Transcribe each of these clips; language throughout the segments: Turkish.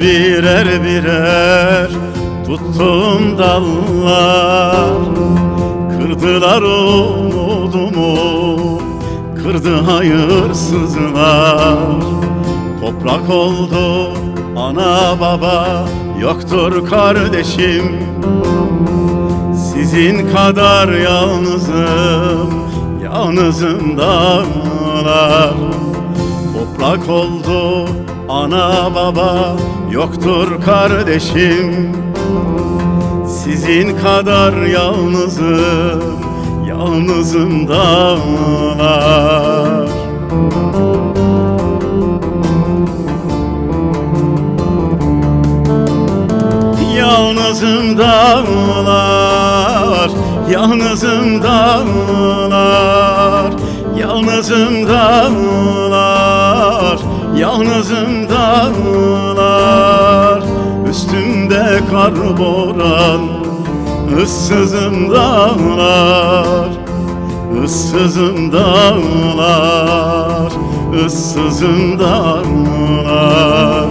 birer birer tuttum dallar. Kırdılar umudumu Kırdı hayırsızlar Toprak oldu ana baba Yoktur kardeşim. Sizin kadar yalnızım Yalnızım dağlar. Toprak oldu ana baba Yoktur kardeşim. Sizin kadar yalnızım Yalnızım dağlar Yalnızım dağlar Yalnızım dağlar Yalnızım dağlar Yalnızım dağlar Üstümde kar boran Issızım dağlar Issızım dağlar Issızım dağlar.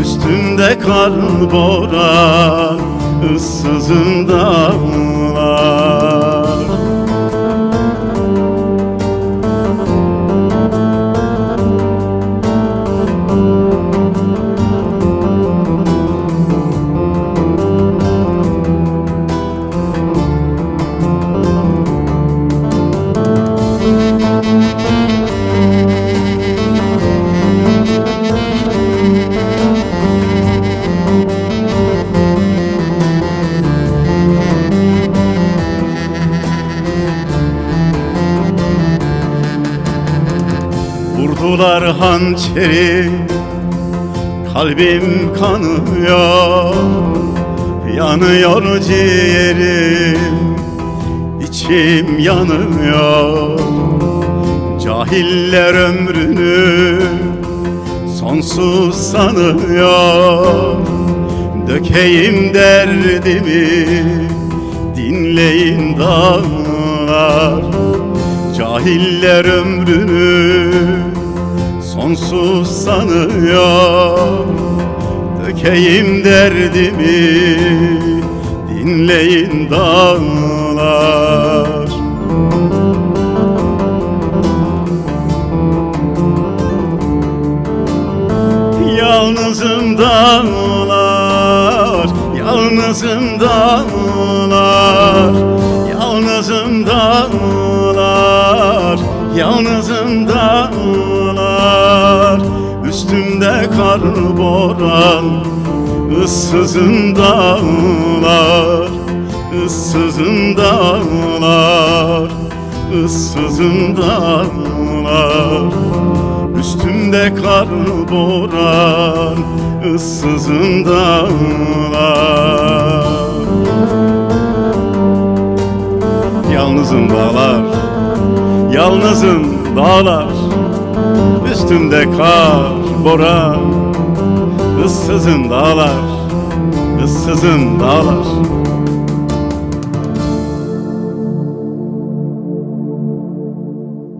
Üstümde kar boran ıssızım dağlar Vurdular hançeri Kalbim kanıyor Yanıyor ciğerim içim yanıyor. Cahiller ömrünü Sonsuz sanıyor. Dökeyim derdimi Dinleyin dağlar Cahiller ömrünü sonsuz sanıyor. Dökeyim derdimi dinleyin dağlar. Yalnızım dağlar, yalnızım dağlar Yalnızım dağlar, yalnızım dağlar Üstümde kar boran, ıssızım dağlar Issızım dağlar, ıssızım dağlar. Üstümde kar boran, ıssızım dağlar. Yalnızım dağlar, yalnızım dağlar Üstümde kar boran, ıssızım dağlar Issızım dağlar